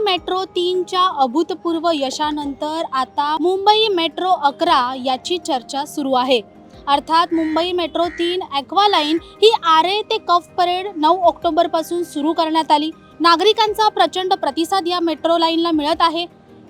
Metro तीनच्या अभूतपूर्व यशानंतर आता मुंबई मेट्रो अकरा याची चर्चा सुरू आहे. अर्थात मुंबई मेट्रो तीन ॲक्वा लाईन ही आरे ते कफ परेड नऊ ऑक्टोबरपासून सुरू करण्यात आली. नागरिकांचा प्रचंड प्रतिसाद या मेट्रो लाईनला मिळत आहे.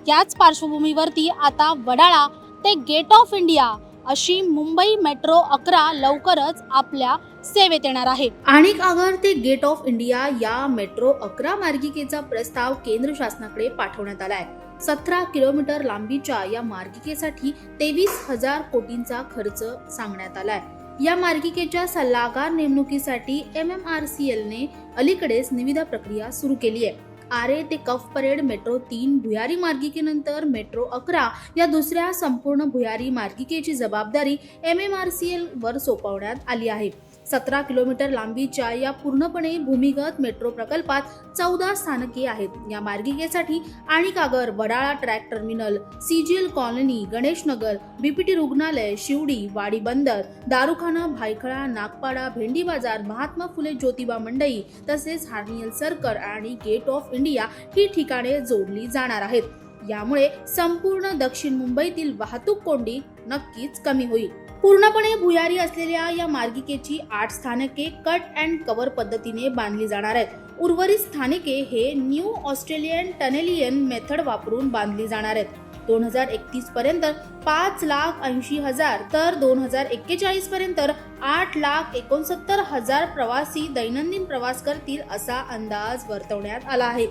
याच पार्श्वभूमीवरती आता वडाळा ते गेट ऑफ इंडिया अशी मुंबई मेट्रो अकरा लवकरच आपल्या सेवेत येणार आहे. आणि आगर ते गेट ऑफ इंडिया या मेट्रो अकरा मार्गिकेचा प्रस्ताव केंद्र शासनाकडे पाठवण्यात आलाय. सतरा किलोमीटर लांबीच्या या मार्गिकेसाठी तेवीस हजार कोटींचा खर्च सांगण्यात आलाय. या मार्गिकेच्या सल्लागार नेमणुकीसाठी एम एम आर सी एलने अलीकडेच निविदा प्रक्रिया सुरू केली आहे. आरे ते कफ परेड मेट्रो तीन भुयारी मार्गिकेनंतर मेट्रो अकरा या दुसऱ्या संपूर्ण भुयारी मार्गिकेची जबाबदारी M M R C L वर सोपवण्यात आली आहे. सतरा किलोमीटर लांबीच्या या पूर्णपणे भूमिगत मेट्रो प्रकल्पात चौदा स्थानके आहेत. या मार्गिकेसाठी आणि कागर Wadala track terminal CGL colony Ganeshnagar BPT रुग्णालय शिवडी वाडी बंदर दारुखाना भायखळा नागपाडा भेंडी बाजार महात्मा फुले ज्योतिबा मंडई तसेच हार्नियल सर्कल आणि गेट ऑफ इंडिया ही ठिकाणे जोडली जाणार आहेत. यामुळे संपूर्ण दक्षिण मुंबईतील वाहतूक कोंडी नक्कीच कमी होईल. पूर्णपणे भुयारी असलेल्या या मार्गिकेची आठ स्थानके कट अँड कव्हर पद्धतीने बांधली जाणार आहेत. उर्वरित स्थानके हे न्यू ऑस्ट्रेलियन टनेलियन मेथड वापरून बांधली जाणार आहेत. दोन हजार एकतीस पर्यंत पाच लाख ऐंशी हजार तर दोन हजार एक्केचाळीस पर्यंत आठ लाख एकोणसत्तर हजार प्रवासी दैनंदिन प्रवास करतील असा अंदाज वर्तवण्यात आला आहे.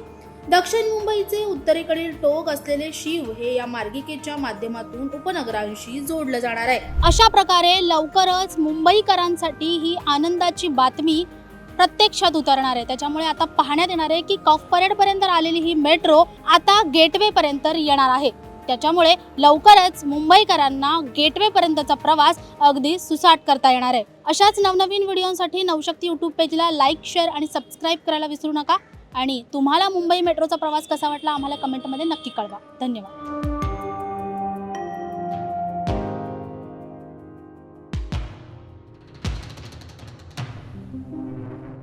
दक्षिण मुंबईचे उत्तरेकडील टोक असलेले शिव हे या मार्गिकेच्या माध्यमातून उपनगरांशी जोडलं जाणार आहे. अशा प्रकारे लवकरच मुंबईकरांसाठी ही आनंदाची बातमी प्रत्यक्षात उतरणार आहे. त्याच्यामुळे आता पाहण्यात येणार आहे की कफ परेड पर्यंत आलेली ही मेट्रो आता गेटवे पर्यंत येणार आहे. त्याच्यामुळे लवकरच मुंबईकरांना गेटवे पर्यंतचा प्रवास अगदी सुसाट करता येणार आहे. अशाच नवनवीन व्हिडिओसाठी नवशक्ती युट्यूब पेजला लाईक शेअर आणि सबस्क्राईब करायला विसरू नका. आणि तुम्हाला मुंबई मेट्रोचा प्रवास कसा वाटला आम्हाला कमेंटमध्ये नक्की कळवा. धन्यवाद.